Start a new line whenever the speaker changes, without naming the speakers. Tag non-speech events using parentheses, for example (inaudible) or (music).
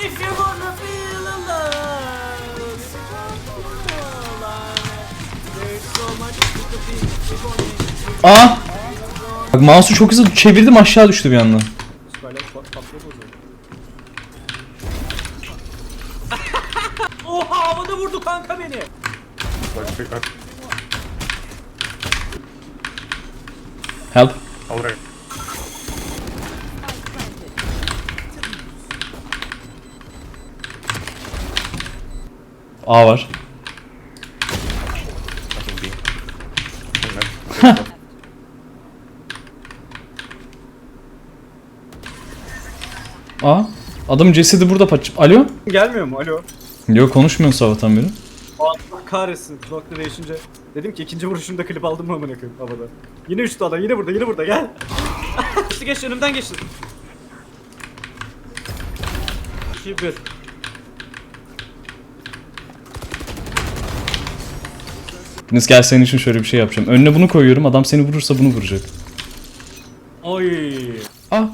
If you wanna feel alive, there's so much to be.
Aa! Bak mouse'u çok hızlı çevirdim aşağı düştü bir anda. (laughs)
Oha havada vurdu kanka beni.
Bak.
Help.
Alright.
A var. (laughs) A. Adam cesedi burada paç... Alo?
Gelmiyor mu? Alo.
Yok konuşmuyorsun sabahtan beri.
Allah kahretsin. Nokta değişince. Dedim ki ikinci vuruşunda klip aldım mı amına koyayım havada. Yine üstte adam yine burada yine burada gel. (laughs) geçti geç önümden geçti. 2 1
Deniz gel senin için şöyle bir şey yapacağım. Önüne bunu koyuyorum adam seni vurursa bunu vuracak.
Oy.
Ah